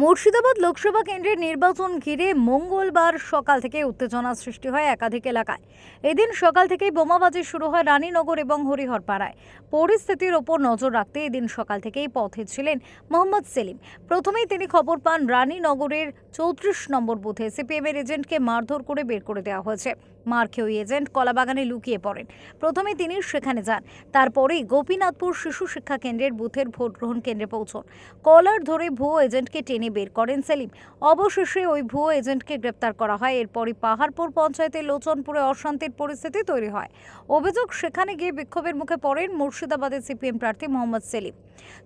মুর্শিদাবাদ লোকসভা কেন্দ্রের নির্বাচন ঘিরে মঙ্গলবার সকাল থেকে উত্তেজনা সৃষ্টি হয় একাধিক এলাকায়। এদিন সকাল থেকেই বোমাবাজি শুরু হয় রানীনগর এবং হরিহরপাড়ায়। পরিস্থিতির ওপর নজর রাখতে এদিন সকাল থেকেই পথে ছিলেন মোহাম্মদ সেলিম। প্রথমেই তিনি খবর পান রানীনগরের চৌত্রিশ নম্বর বুথে সিপিএমের এজেন্টকে মারধর করে বের করে দেওয়া হয়েছে। মার খেয়ে ওই এজেন্ট কলাবাগানে লুকিয়ে পড়েন। প্রথমে তিনি সেখানে যান, তারপরেই গোপীনাথপুর শিশু শিক্ষা কেন্দ্রের বুথের ভোট গ্রহণ কেন্দ্রে পৌঁছন। কলার ধরে ভুয়ো এজেন্টকে টেনে বের করেন সেলিম। অবশেষে ওই ভুয়ো এজেন্টকে গ্রেপ্তার করা হয়, এরপরই পাহাড়পুর পঞ্চায়েতের লোচনপুরে অশান্তির পরিস্থিতি তৈরি হয়। অভিযোগ সেখানে গিয়ে বিক্ষোভের মুখে পড়েন মুর্শিদাবাদের সিপিএম প্রার্থী মোহাম্মদ সেলিম।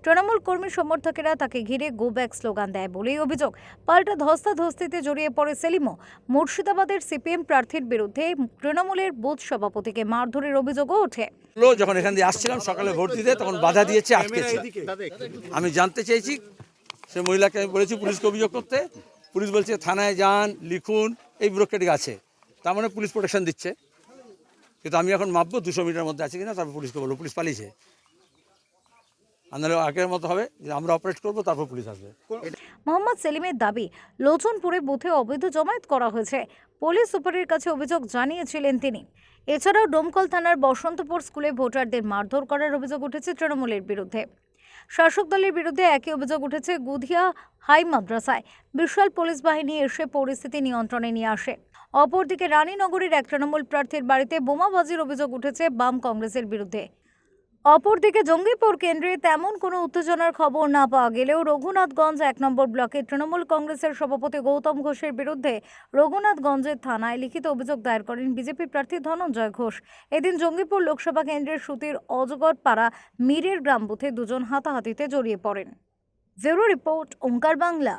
তৃণমূল কর্মী সমর্থকেরা তাকে ঘিরে গো ব্যাক স্লোগান দেয় বলেই অভিযোগ। পাল্টা ধস্তাধস্তিতে জড়িয়ে পড়ে সেলিমও। মুর্শিদাবাদের সিপিএম প্রার্থীর বিরুদ্ধে তৃণমূলের বুথ সভাপতিকে মারধরের অভিযোগও ওঠে। যখন এখান দিয়ে আসছিলাম সকালে ভোট দিতে তখন বাধা দিয়েছে আটকেছে আমি জানতে চেয়েছি সে মহিলাকে আমি বলেছি পুলিশকে অভিযোগ করতে। পুলিশ বলছে থানায় যান লিখুন এই ব্রোকেটিং আছে। তার মানে পুলিশ প্রোটেকশন দিচ্ছে। কিন্তু আমি এখন মাপবো দুশো মিটার মধ্যে আছে কিনা তারপর পুলিশকে বলব। পুলিশ পালিয়েছে। নাহলে আগের মতো হবে আমরা অপারেট করব, তারপর পুলিশ আসবে। মোহাম্মদ সেলিমের দাবি, লোচনপুরে বুথে অবৈধ জমায়েত করা হয়েছে। পুলিশ সুপারের কাছে অভিযোগ জানিয়েছিলেন তিনি। এছাড়াও ডোমকল থানার বসন্তপুর স্কুলে ভোটারদের মারধর করার অভিযোগ উঠেছে তৃণমূলের বিরুদ্ধে। শাসক দলের বিরুদ্ধে একই অভিযোগ উঠেছে গুধিয়া হাই মাদ্রাসায়। বিশাল পুলিশ বাহিনী এসে পরিস্থিতি নিয়ন্ত্রণে নিয়ে আসে। অপরদিকে রানীনগরের এক তৃণমূল প্রার্থীর বাড়িতে বোমাবাজির অভিযোগ উঠেছে বাম কংগ্রেসের বিরুদ্ধে। অপরদিকে জঙ্গিপুর কেন্দ্রে তেমন কোনো উত্তেজনার খবর না পাওয়া গেলেও রঘুনাথগঞ্জ এক নম্বর ব্লকে তৃণমূল কংগ্রেসের সভাপতি গৌতম ঘোষের বিরুদ্ধে রঘুনাথগঞ্জের থানায় লিখিত অভিযোগ দায়ের করেন বিজেপি প্রার্থী ধনঞ্জয় ঘোষ। এদিন জঙ্গিপুর লোকসভা কেন্দ্রের সুতির অজগর পাড়া মীরের গ্রাম বুথে দুজন হাতাহাতিতে জড়িয়ে পড়েন। Bureau report Onkar Bangla.